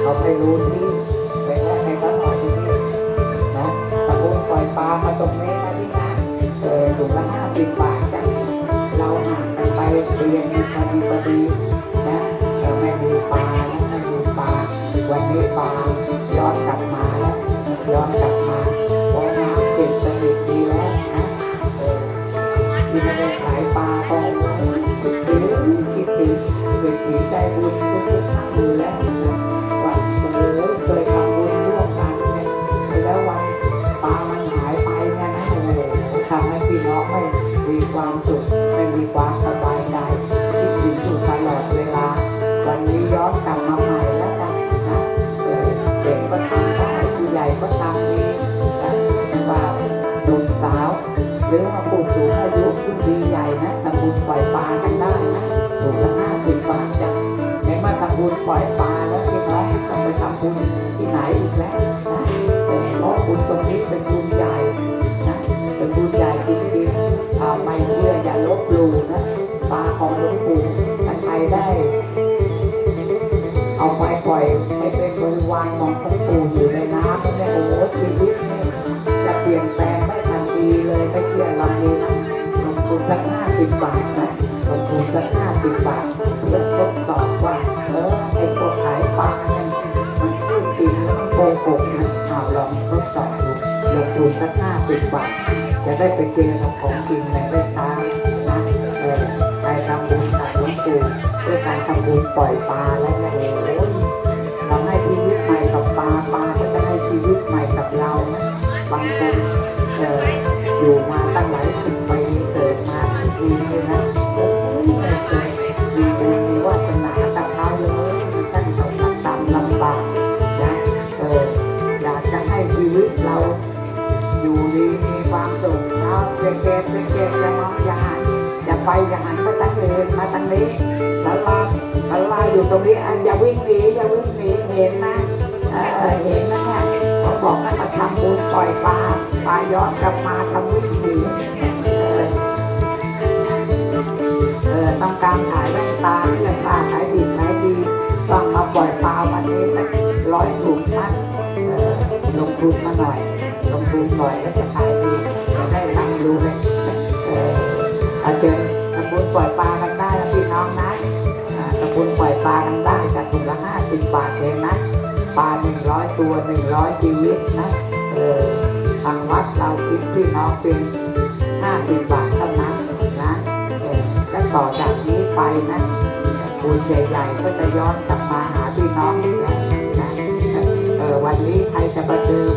เขาไม่รู้ที่ไปแรกในก็นอนที่นี่นะตะบุงปล่อยปลามาตรงนี้นะพี่นะเออถุงละห้าสิบบาทจ้ะเราห่างกันไปเรียนมีพอดีพอดีนะเออไม่มีปลานะไม่มีปลาวันนี้ปลาย้อนกลับมาแล้วย้อนกลับมาเพราะน้ำติดสนิทดีแล้วนะเออที่ไม่ได้ ให้มีความสุขไม่มีความสบายใจคิดถึงอยู่ตลอดเวลา วันนี้ย้อนกลับมาใหม่แล้วกันนะเออเด็กก็ทำได้ผู้ใหญ่ก็ทำดีนะไม่ว่าหนุ่มสาวหรือว่าผู้สูงอายุที่ดีใหญ่นะทำบุญปล่อยปลากันได้นะถูกละห้าสิบบาทจ้ะในมื่อทำบุญปล่อยปลาแล้วพี่น้องต้องไปทำบุญ สักห้าสิบบาทนะลงทุนสักห้าสิบบาทเพื่อทดสอบว่าเออไอ้ตัวขายปลาเนี่ยมันพูดจริงแล้วมันโกหกนะเอาลองทดสอบดูลงทุนสักห้าสิบบาท จะได้ไปเจอกับของจริงในเรื่องตานะเออใครทำบุญกับหลวงปู่ด้วยการทำบุญปล่อยปลาแล้วเนี่ยโอ้ยเราให้ชีวิตใหม่กับปลาปลาก็จะให้ชีวิตใหม่กับเรานะบางคนเอออยู่มา ดีมีความสุขเอาเด็กๆเด็กๆจะมองอย่าหันอย่าไปอย่าหันไปทางอื่นมาทางนี้แล้วลาแล้วลาอยู่ตรงนี้อะอย่าวิ่งหนีอย่าวิ่งหนีเห็นนะเออเห็นนะเนี่ยเขาบอกให้มาทำบุญปล่อยปลาปลาย้อนกลับมาทำวิ่งหนีเออเออต้องการขายแว่นตาให้แว่นตาขายดีขายดีต้องมาปล่อยปลาวันนี้สักร้อยถุงนะเออลงทุนมาหน่อย ลอยแล้วจะขายดีจะได้ตังค์ดูเลยเอออาเจนตะบุญปล่อยปลากันได้นะพี่น้องนะตะบุญปล่อยปลากันได้จากถุงละห้าสิบบาทเองนะปลาหนึ่งร้อยตัวหนึ่งร้อยชีวิตนะเออทางวัดเราคิดพี่น้องเป็นห้าสิบบาทเท่านั้นนะเออและต่อจากนี้ไปนะบุญใหญ่ๆก็จะย้อนกลับมาหาพี่น้องอีกแล้วนะเออวันนี้ใครจะประเดิม